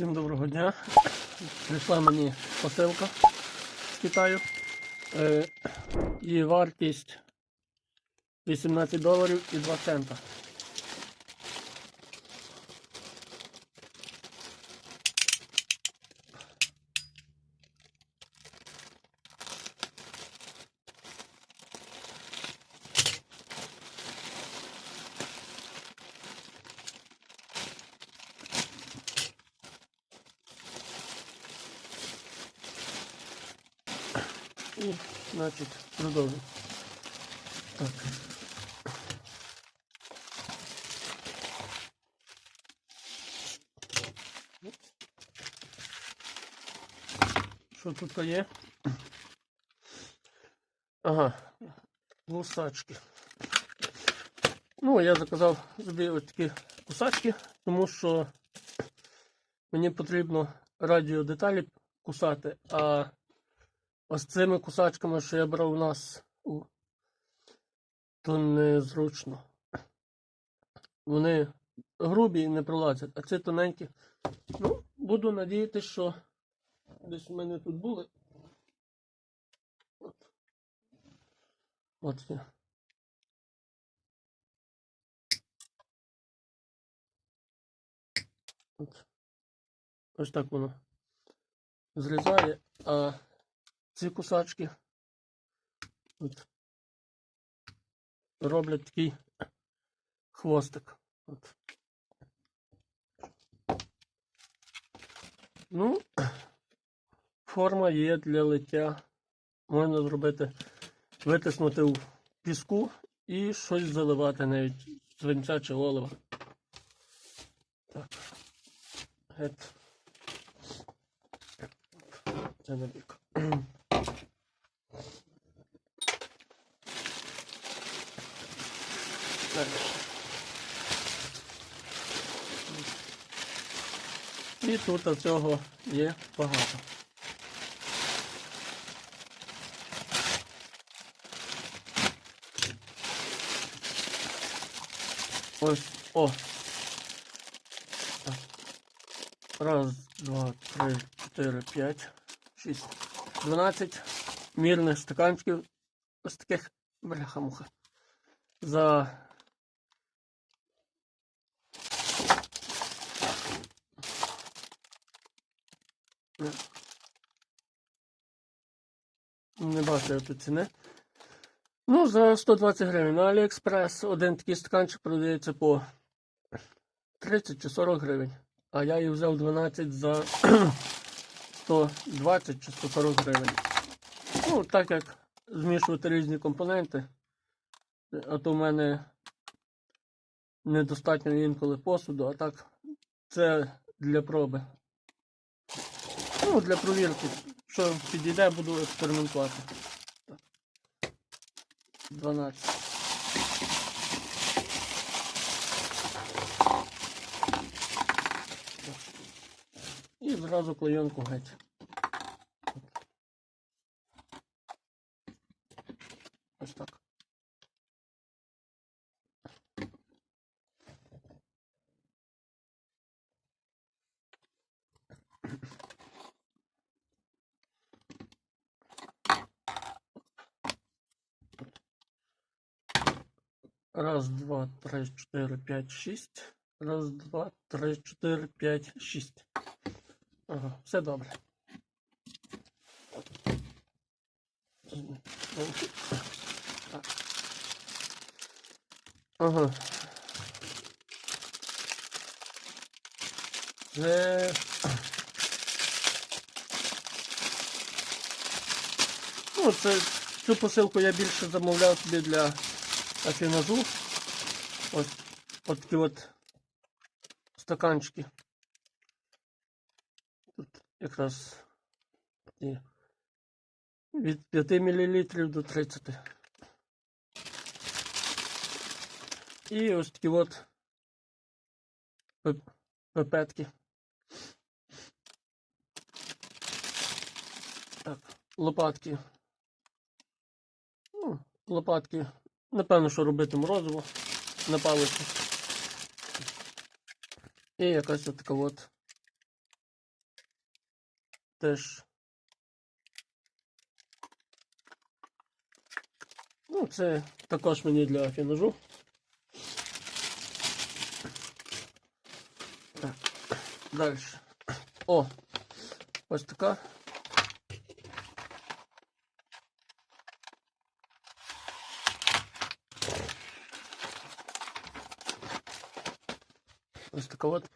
Всім доброго дня. Прийшла мені посилка з Китаю. Е, її вартість 18 доларів і 2 цента. І, значить, продовжуємо. Так. Що тут є? Ага, кусачки. Ну, я заказав собі ось такі кусачки, тому що мені потрібно радіодеталі кусати, а Ось цими кусачками, що я брав у нас, то незручно. Вони грубі і не пролазять, а ці тоненькі. Ну, буду надіятися, що десь у мене тут були. От. От. Ось так воно зрізає, а ці кусачки от, роблять такий хвостик. От. Ну, форма є для лиття. Можна зробити, витиснути в піску і щось заливати навіть свинця чи олива. Так. Гет. Це на бік. І тут цього є багато. Ось, о. Так. Раз, два, три, чотири, п'ять, шість. Дванадцять мірних стаканчиків ось таких бляха-муха. За Не бачу я тут ціни. Ну, за 120 гривень. На Аліекспрес один такий стаканчик продається по 30 чи 40 гривень. А я її взяв 12 за 120 чи 140 гривень. Ну, так як змішувати різні компоненти, а то в мене недостатньо інколи посуду, а так це для проби. Ну, для провірки. Що підійде, буду експериментувати. Так. 12. І зразу клейонку геть. Ось так. Раз, два, три, чотири, п'ять, шість. Раз, два, три, чотири, п'ять, шість. Ага, все добре. Ага. Це... Ну, це цю посилку я більше замовляв собі для афінажу. Ось от такі от стаканчики. Тут якраз і від 5 мл до 30. І ось такі от пипетки. Так, лопатки. Ну, лопатки. Напевно, що робити морозиво на палиці. І якась така от теж. Ну, це також мені для афінажу. Так, далі. О! Ось така. Ось така от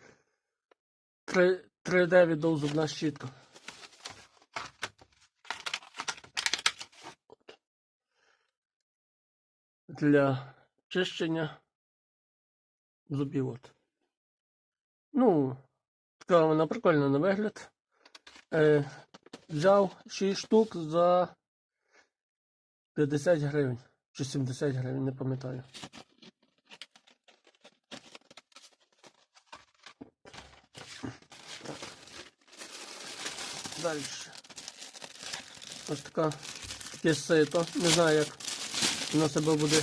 3, 3D відео зубна щітка. Для чищення зубів. От. Ну, така вона прикольна на вигляд. Е, взяв 6 штук за 50 гривень. Чи 70 гривень, не пам'ятаю. Далі. Ось така сито. Не знаю, як воно себе буде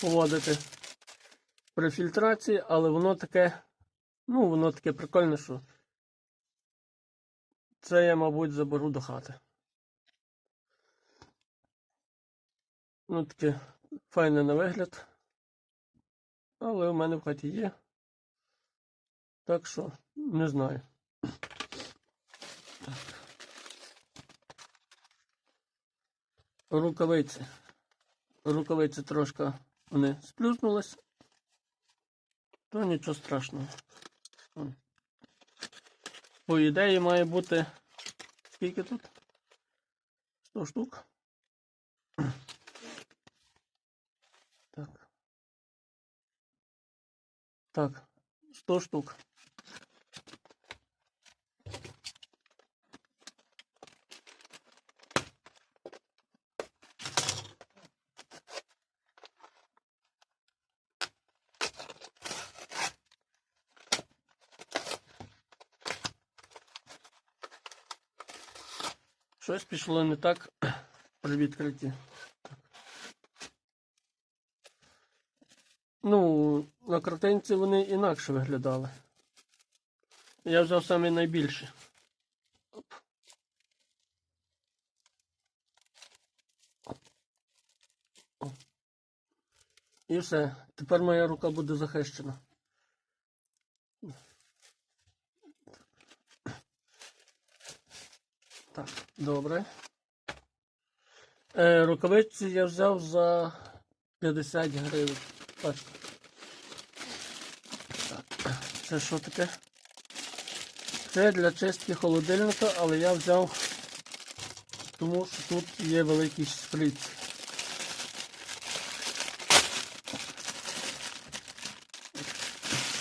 поводити при фільтрації, але воно таке, ну, воно таке прикольне, що це я, мабуть, заберу до хати. Ну, таке файне на вигляд. Але в мене в хаті є. Так що, не знаю. Рукавиці. Рукавиці трошки вони сплюснулись. То нічого страшного. По ідеї має бути. Скільки тут? 100 штук. Так. Так, 100 штук. Щось пішло не так при відкритті. Ну, на картинці вони інакше виглядали. Я взяв саме найбільше. І все. Тепер моя рука буде захищена. Так, добре. Е, рукавиці я взяв за 50 гривень. Так, це що таке? Це для чистки холодильника, але я взяв, тому що тут є великий шприц.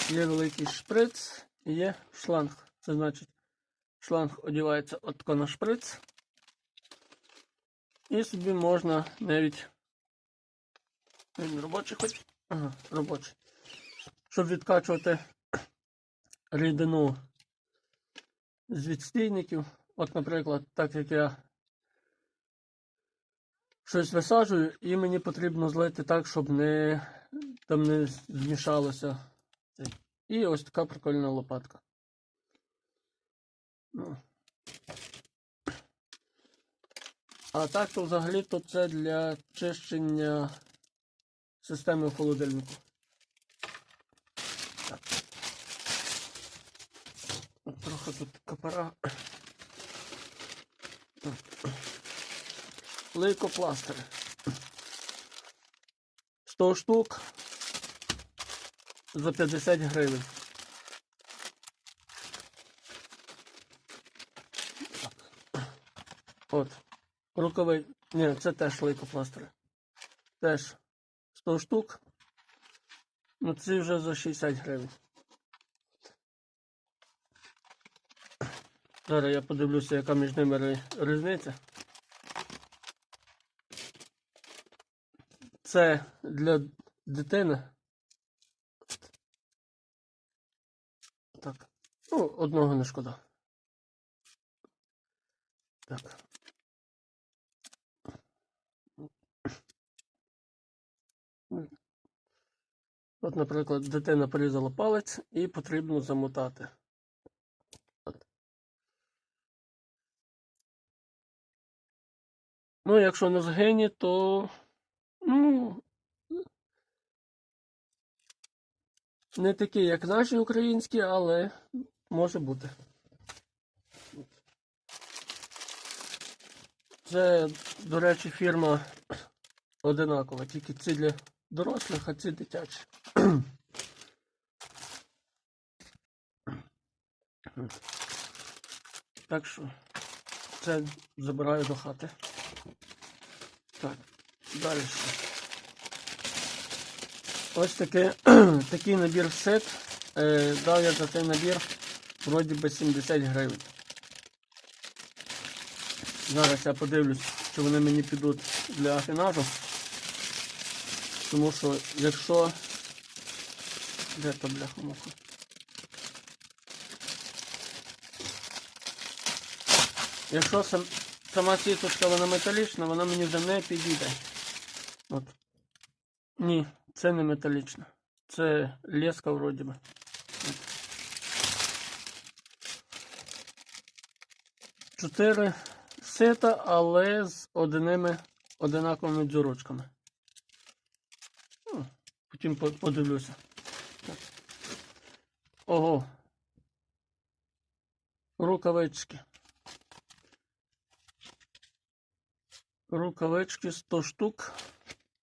Є великий шприц і є шланг. Це значить шланг одівається отко на шприц. І собі можна навіть він робочий хоч. Ага, робочий. Щоб відкачувати рідину з відстійників. От, наприклад, так як я щось висаджую, і мені потрібно злити так, щоб не там не змішалося. І ось така прикольна лопатка. Ну. А так то взагалі-то це для чищення системи в холодильнику. Трохи тут капара. Лейкопластири. 100 штук за 50 гривень. От. Рукавий. Ні, це теж лейкопластири. Теж 100 штук. Ну ці вже за 60 гривень. Зараз я подивлюся, яка між ними різниця. Це для дитини. Так. Ну, одного не шкода. Так. От, наприклад, дитина порізала палець і потрібно замотати. Ну, якщо не згині, то ну, не такі, як наші українські, але може бути. Це, до речі, фірма одинакова, тільки ці для дорослих, а ці дитячі. Так що це забираю до хати. Так, далі. Ось таке, такий набір сет. Е, дав я за цей набір вроді би 70 гривень. Зараз я подивлюсь, чи вони мені підуть для афінажу. Тому що якщо... Де то бляха? Якщо сам, сама сіточка вона металічна, вона мені вже не підійде. От. Ні, це не металічна. Це леска вроді би. От. Чотири сита, але з одними одинаковими дзюрочками. Потім подивлюся. Ого. Рукавички. Рукавички 100 штук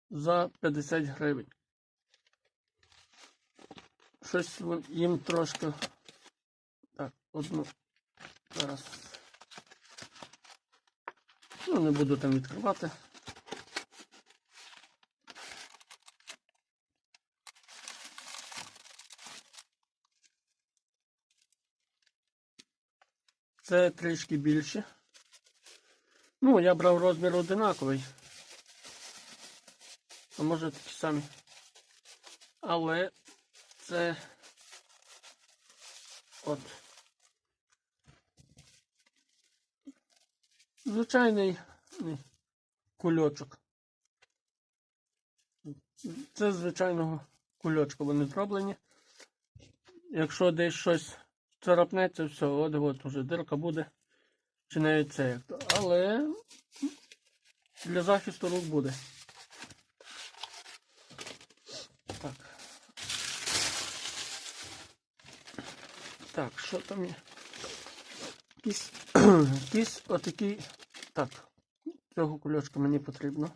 за 50 гривень. Щось їм трошки. Так, одну. Зараз. Ну, не буду там відкривати. Це трішки більше. Ну, я брав розмір одинаковий. А може такі самі. Але це от. Звичайний кульочок. Це звичайного кульочка вони зроблені. Якщо десь щось царапнеться, все, от от уже дирка буде. Чи навіть це як то. Але для захисту рук буде. Так. Так, що там є? Якісь, якісь отакі. Так, цього кульочка мені потрібно.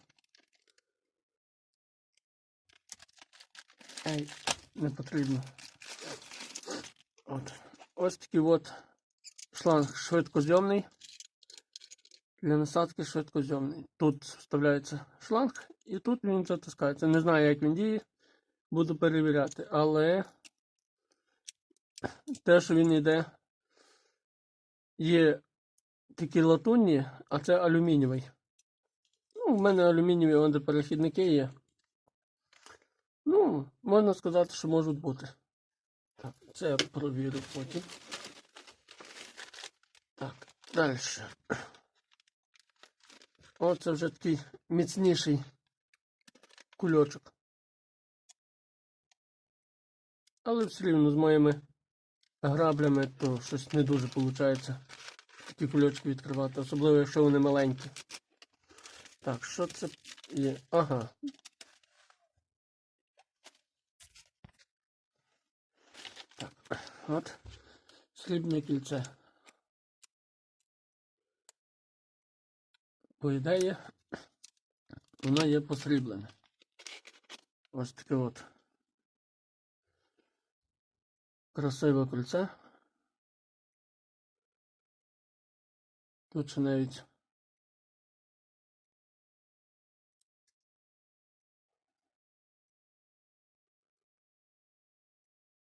Ей, не потрібно. От. Ось такий от шланг швидкозйомний. Для насадки швидкозйомний. Тут вставляється шланг і тут він затискається. Не знаю, як він діє. Буду перевіряти, але те, що він йде, є такі латунні, а це алюмінієвий. Ну, в мене алюмінієві перехідники є. Ну, можна сказати, що можуть бути. Так, це я провірю потім. Так, далі. Оце вже такий міцніший кульочок. Але все рівно з моїми граблями то щось не дуже виходить. Такі кульочки відкривати, особливо якщо вони маленькі. Так, що це є? Ага. Так, от срібне кільце. По ідеї, воно є посріблене. Ось таке от. Красиве кольце. Тут ще навіть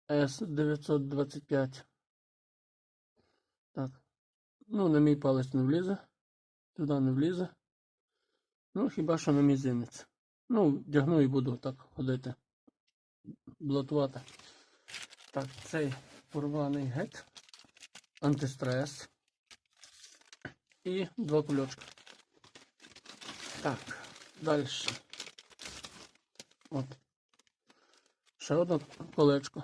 С925. Так. Ну, на мій палець не влізе. Туди не влізе. Ну, хіба що на мізинець. Ну, вдягну і буду так ходити. Блатувати. Так, цей порваний геть. Антистрес. І два кульочка. Так, далі. От. Ще одне колечко.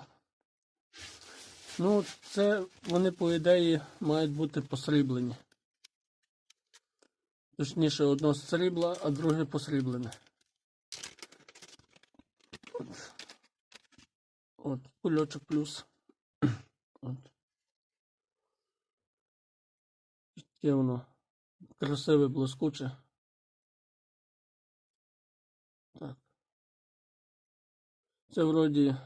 Ну, це вони, по ідеї, мають бути посріблені. Точніше, одно з срібла, а друге посріблене. От. От, кульочок плюс. От. Таке воно красиве, блискуче. Так. Це вроді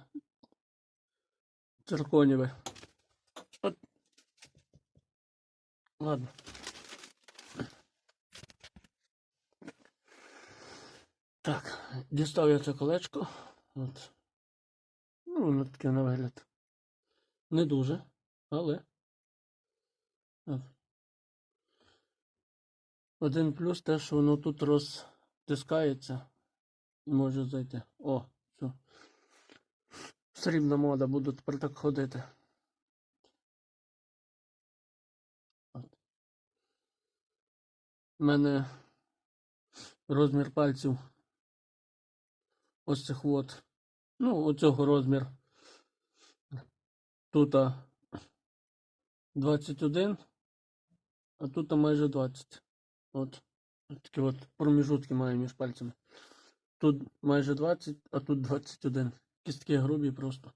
цирконіве. От. Ладно. Так, дістав я це колечко. От. Ну, воно таке на вигляд. Не дуже, але. Так. Один плюс те, що воно тут розтискається і може зайти. О, все. Срібна мода, буду тепер так ходити. У мене розмір пальців ось цих от. Ну, оцього розмір. Тут 21, а тут майже 20. От. От Такі от проміжутки маю між пальцями. Тут майже 20, а тут 21. Кістки грубі просто.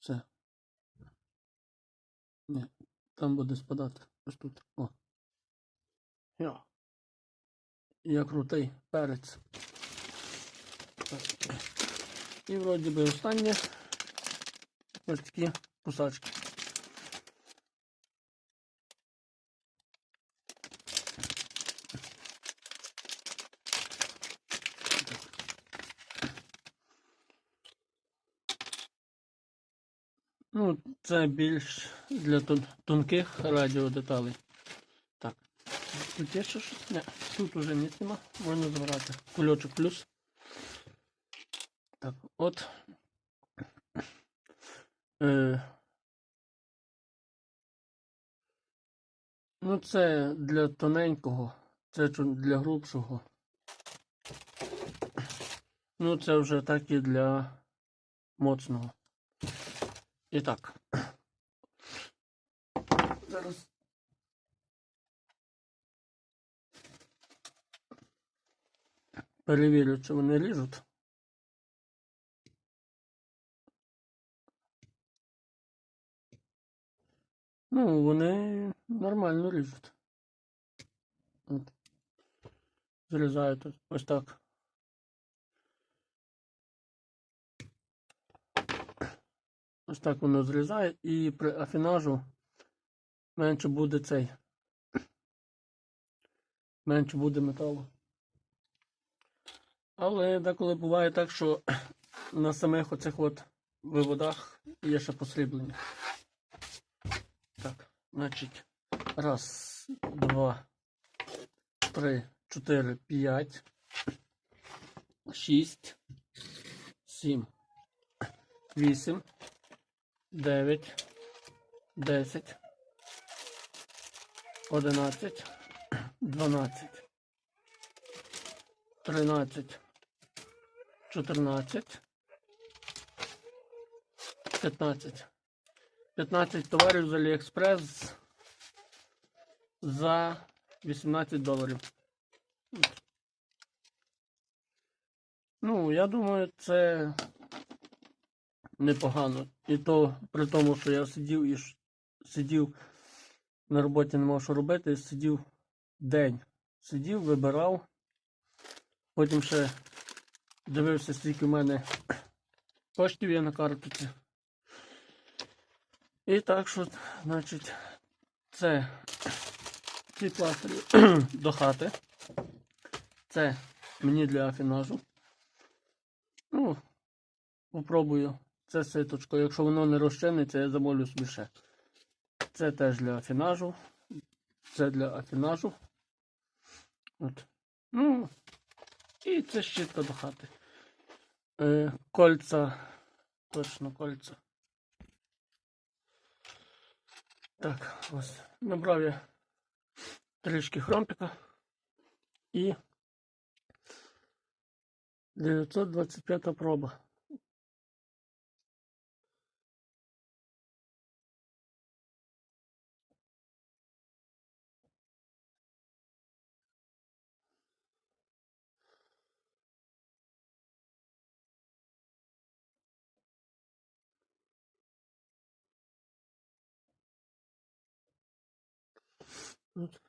Все. Ні, там буде спадати. Ось тут. О. Йо. Я крутий перець. І вроді би останнє. Ось такі кусачки. Ну, це більш для тонких радіодеталей. Так. Тут є ще щось? Не, тут уже ніч нема. Можна забрати. Кульочок плюс. Так, от. Е, ну, це для тоненького, це для грубшого. Ну, це вже так і для моцного. І так. Зараз. Перевірю, чи вони ріжуть. Ну, вони нормально ріжуть. От. Тут ось так. Ось так воно зрізає і при афінажу менше буде цей. Менше буде металу. Але деколи буває так, що на самих оцих от виводах є ще посріблення. Так, значить, раз, два, три, чотири, п'ять, шість, сім, вісім, дев'ять, десять, одинадцять, дванадцять, тринадцять, чотирнадцять, п'ятнадцять. 15 товарів з Аліекспрес за 18 доларів. Ну, я думаю, це непогано. І то при тому, що я сидів і сидів на роботі не мав що робити, сидів день. Сидів, вибирав. Потім ще дивився, скільки в мене коштів є на картоці. І так що, значить, це ці пластирі до хати. Це мені для афінажу. Ну, попробую. Це ситочко. Якщо воно не розчиниться, я замовлю собі ще. Це теж для афінажу. Це для афінажу. От. Ну, і це щітка до хати. Е, кольца. Точно кольца. Так, ось. Набрав я трішки хромпіка і 925 проба. От.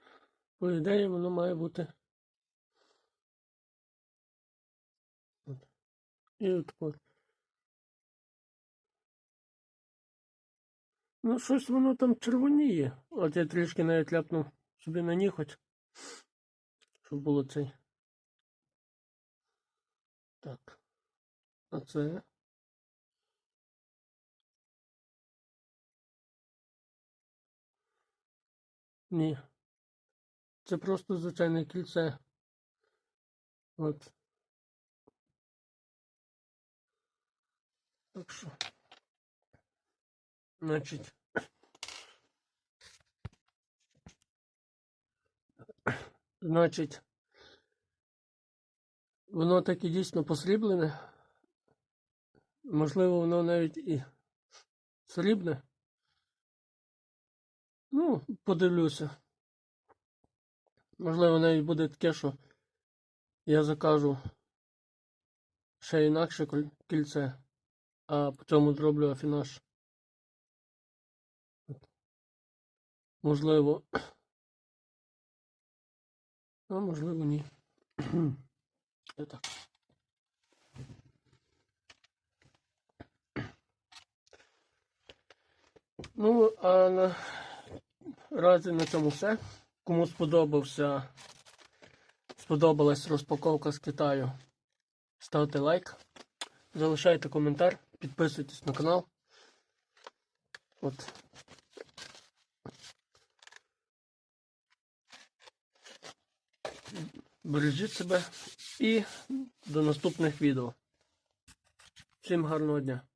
По ідеї воно має бути. От. І от от. Ну, щось воно там червоніє. От я трішки навіть ляпнув собі на ніготь. Щоб було цей. Так. А це. Ні. Це просто звичайне кільце. От. Так що. Значить. Значить. Воно так і дійсно посріблене. Можливо, воно навіть і срібне. Ну, подивлюся. Можливо, навіть буде таке, що я закажу ще інакше кільце, а по цьому зроблю афінаж. Можливо. А можливо, ні. Так. Ну, а на разі на цьому все. Кому сподобався, сподобалась розпаковка з Китаю, ставте лайк, залишайте коментар, підписуйтесь на канал. От. Бережіть себе і до наступних відео. Всім гарного дня!